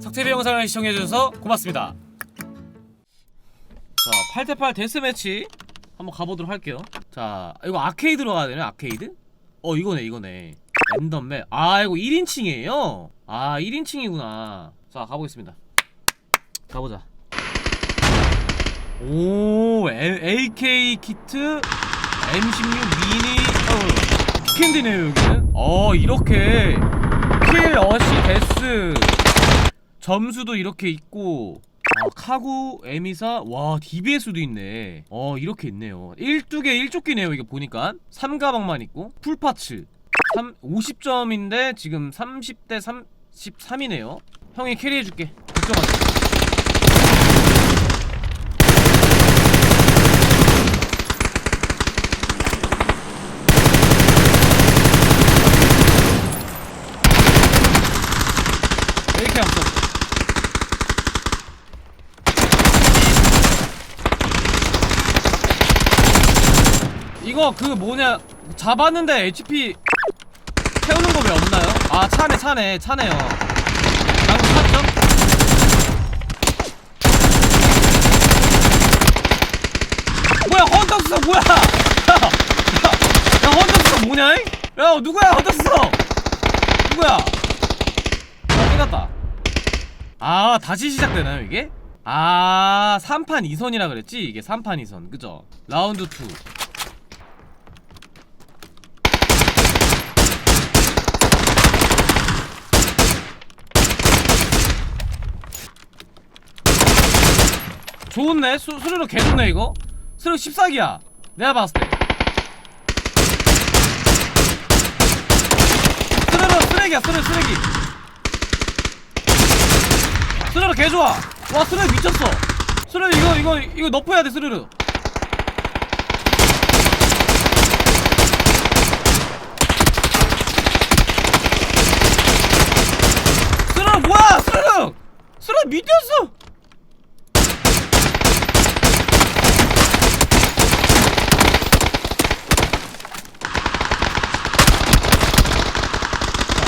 석TV 영상을 시청해주셔서 고맙습니다. 자 8대8 데스매치 한번 가보도록 할게요. 자 이거 아케이드로 가야 되네 아케이드? 어 이거네 이거네. 랜덤맵 아 이거 1인칭이에요? 아 1인칭이구나. 자 가보겠습니다. 가보자. 오 AK 키트 M16 미니 어, 스캔디네요 여기는? 어 이렇게. 킬 어시 데스 점수도 이렇게 있고 아, 카구 에미사 와 DBS도 있네. 어 이렇게 있네요. 1두개 1조끼네요 이게 보니까. 3가방만 있고 풀파츠. 3, 50점인데 지금 30대 33이네요. 형이 캐리해줄게. 걱정하지 이렇게 한번 써볼게. 이거 그 뭐냐 잡았는데 HP 태우는 거 왜 없나요? 아 차네 차네 차네요 방금 찼죠? 뭐야 헌터스 뭐야 야, 헌터스 뭐냐 이? 야 누구야 헌터스 누구야 아 끝났다 아 다시 시작되나요 이게? 아 3판 2선이라 그랬지 이게 3판 2선 그죠? 라운드 2 좋네 수, 수르르 개 좋네 이거? 수르르 14기야. 내가 봤을 때. 수르르 쓰레기야 수르르 쓰레기. 수르르 개 좋아. 와 수르르 미쳤어. 수르르 이거 이거 이거 너프해야 돼 수르르 수르르 뭐야 수르르 수르르 미쳤어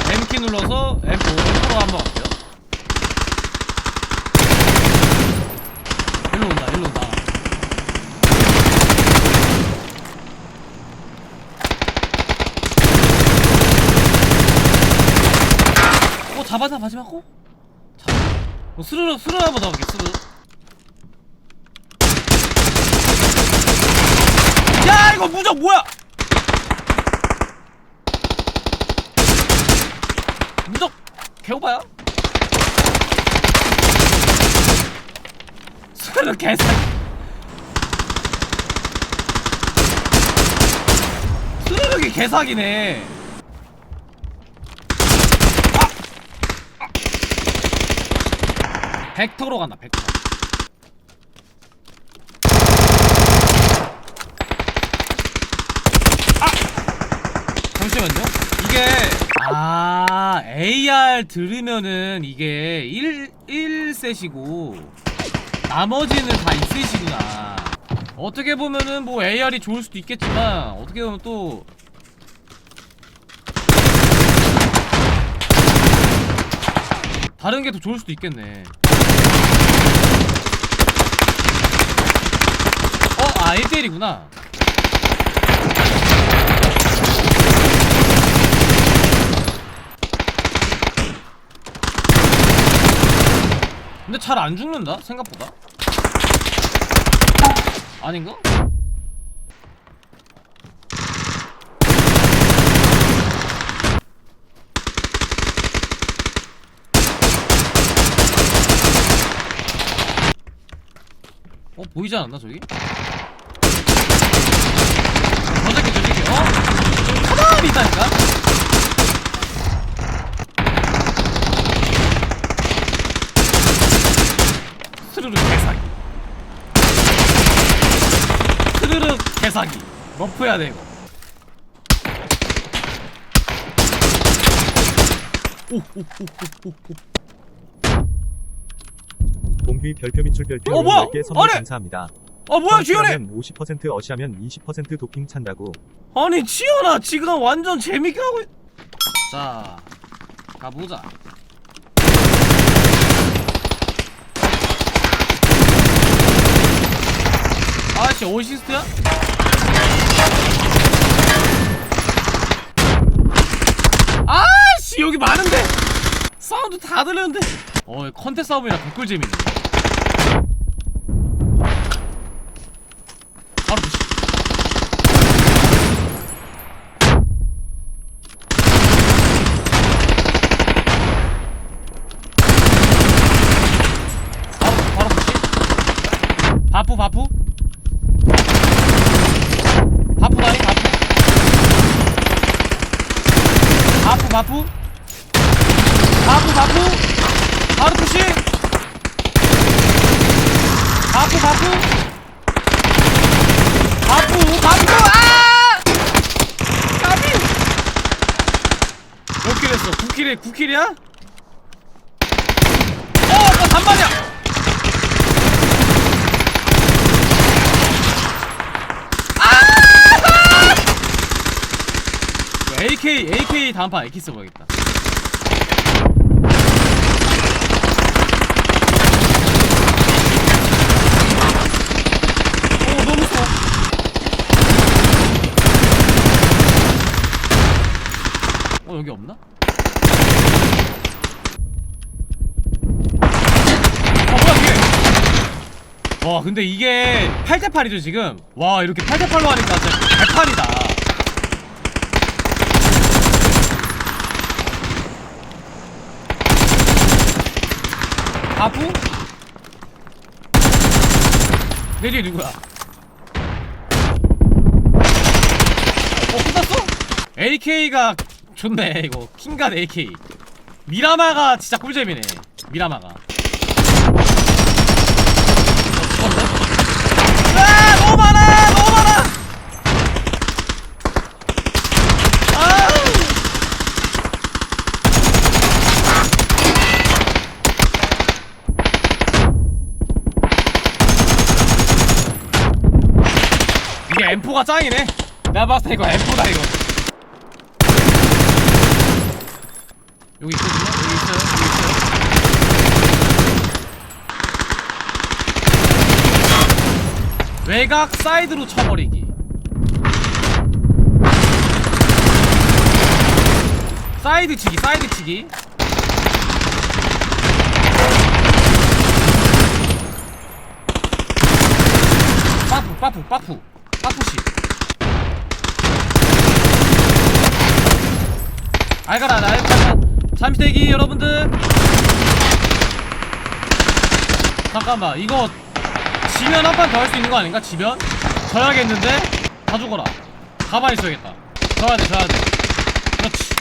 자, M키 눌러서 M4 서로 한번 갈게요. 일로 온다, 일로 온다. 어, 잡아자, 마지막 거? 잡아. 어, 스르르, 스르르 한번 잡아볼게, 스르르. 야, 이거 무적 뭐야! 무적 개오바야? 스르르 개사 스르르기 개사기네 아! 벡터로 간다 벡터 아! 잠시만요 이게 아 AR 들으면은 이게 1, 1셋이고 나머지는 다 2셋이구나 어떻게 보면은 뭐 AR이 좋을 수도 있겠지만 어떻게 보면 또 다른 게 더 좋을 수도 있겠네 어? 아 1대1이구나 근데 잘 안 죽는다 생각보다 아닌가? 어 보이지 않았나 저기? 저 새끼 저 새끼 어? 가만히 있다니까? 스르르 개사기 스르르 개사기 이거 오오오오오오 동휘 별표 밑줄 별표 어, 뭐야? 10개 선물 아니! 감사합니다. 아 뭐야 지현이 50% 어시하면 20% 도핑 찬다고. 아니 지현아 지금 완전 재밌게 하고 있... 자 가보자 혹시 어시스트야? 아씨 여기 많은데? 사운드 다 들리는데? 어 컨테 싸움이라 댓글 재밌네. 바로 부시 바로 바로 부시 바프 바프 바프 다리 바프 바프 바프 바프 바로 푸시! 바프 바프 바프 바프 아! 까비! 몇킬 했어? 9킬에 9킬이야? 어! 나 단발이야! AK AK 다음 판 AK 써봐야겠다. 오 너무 무서워. 어 여기 없나? 어? 와 근데 이게 8대8이죠 지금? 와 이렇게 8대8로 하니까 진짜 개판이다. 바부? 내 뒤에 누구야? 어 끝났어? AK가 좋네 이거 킹갓 AK 미라마가 진짜 꿀잼이네 미라마가 어, 죽었네? 아 너무 많아 너무 많아 아 이게 M4가 짱이네. 내가 봤을 때 이거 M4다 이거. 여기 있거든요. 여기 있어요. 여기 있어요. 외곽 사이드로 쳐버리기. 사이드 치기, 사이드 치기. 빠푸, 빠푸, 빠푸. 빠푸시. 알가라, 나 알가라. 잠시 대기, 여러분들. 잠깐만, 이거 지면 한 판 더 할 수 있는 거 아닌가? 지면? 져야겠는데? 다 죽어라. 가만히 있어야겠다. 져야 돼, 져야 돼. 그렇지.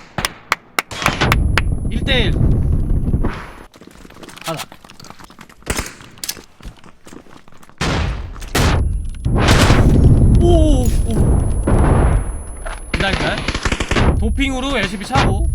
1대1. 가자. 오, 오. 기다릴까요? 도핑으로 LCB 차고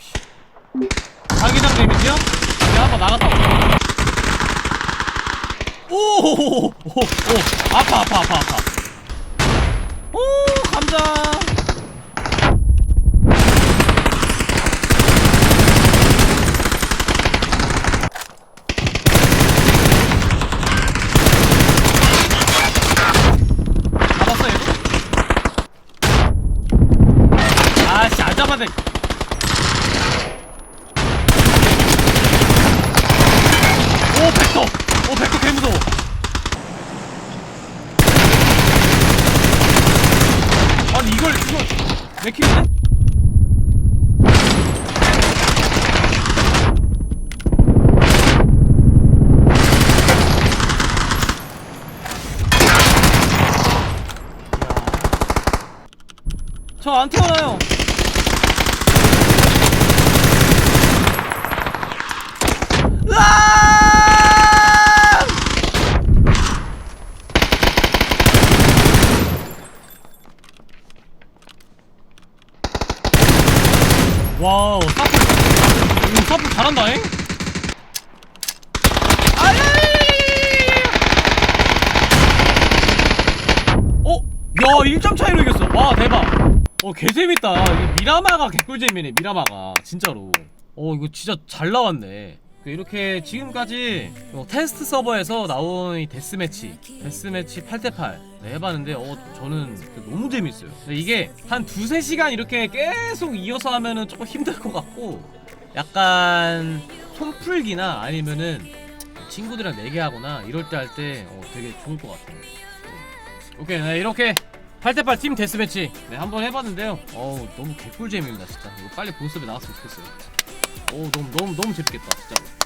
씨. 자기장 데미지요? 내가 한번 나갔다 오오오오오 아파 아파 아파 아파 오 감자 잡았어 얘도 아씨 안 잡았네 오 벡터 오 벡터 개무서워 아니 이걸 이걸 내 킬인데? 저 안 태어나요 으아! 와우 사프 음, 사프 잘한다잉 아야야야 1점 차이로 이겼어. 와 대박. 어 개재밌다. 이거 미라마가 개꿀잼이네 미라마가. 진짜로. 어 이거 진짜 잘 나왔네. 그 이렇게 지금까지 어, 테스트 서버에서 나온 이 데스매치 데스매치 8대8 네, 해봤는데 어 저는 너무 재밌어요. 이게 한 두세 시간 이렇게 계속 이어서 하면은 조금 힘들 것 같고 약간 손풀기나 아니면은 친구들이랑 내기하거나 이럴 때 할때 어, 되게 좋을 것 같아요. 오케이 네, 이렇게 8대8 팀 데스매치. 네 한번 해봤는데요. 어우 너무 개꿀잼입니다 진짜. 이거 빨리 본섭에 나왔으면 좋겠어요. 오 너무 너무 너무 재밌겠다 진짜로